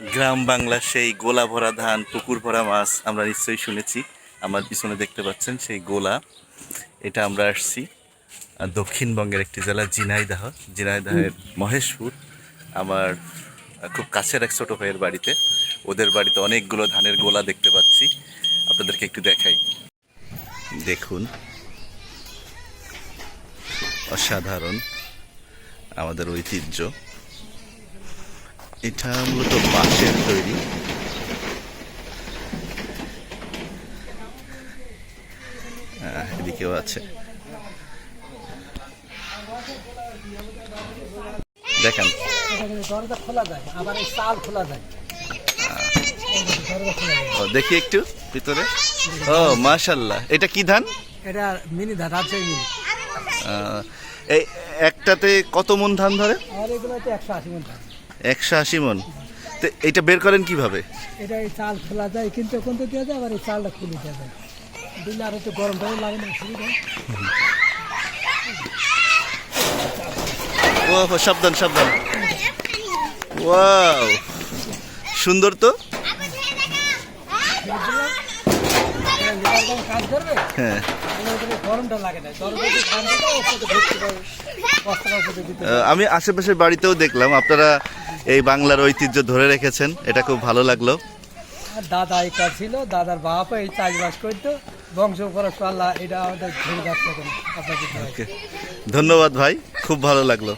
গ্রাম বাংলা সেই গোলা ভরা ধান, পুকুর ভরা মাছ আমরা নিশ্চয়ই শুনেছি। আমার পিছনে দেখতে পাচ্ছেন সেই গোলা। এটা আমরা আসছি দক্ষিণবঙ্গের একটি জেলা জিনাইদাহ জিনাইদাহের মহেশপুর, আমার খুব কাছের এক ছোট ভাইয়ের বাড়িতে। ওদের বাড়িতে অনেকগুলো ধানের গোলা দেখতে পাচ্ছি। আপনাদেরকে একটু দেখাই। দেখুন, অসাধারণ আমাদের ঐতিহ্য। এটা মূলত বাঁশের তৈরি। এদিকেও আছে। দেখেন। দরজা খোলা যায় আবার এই চাল খোলা যায় দরজা খোলা যায় ও দেখি একটু ভিতরে। ও মাশাল্লাহ এটা কি ধান? এটা মিনি ধান রাজশাহী মিনি। এই একটাতে কত মন ধান ধরে? আর এগুলো তো একশো আশি মন ধান। একশো আশি মন। তো এটা বের করেন কীভাবে? এটা এই চাল খোলা যায় কিন্তু এখন তো দেওয়া যায় আবার এই চালটা খুলে দেওয়া যায়। দিলে আর একটু গরম টরম লাগে না সুবিধা ও সাবধান সাবধান। ওয়াও সুন্দর তো। হ্যাঁ। আমি আশেপাশের বাড়িতেও দেখলাম আপনারা এই বাংলার ঐতিহ্য ধরে রেখেছেন এটা খুব ভালো লাগল। দাদা এই কাজ ছিল দাদার বাপ এই চাষবাস করতো বংশ এটা আমাদের ধন্যবাদ ভাই খুব ভালো লাগল।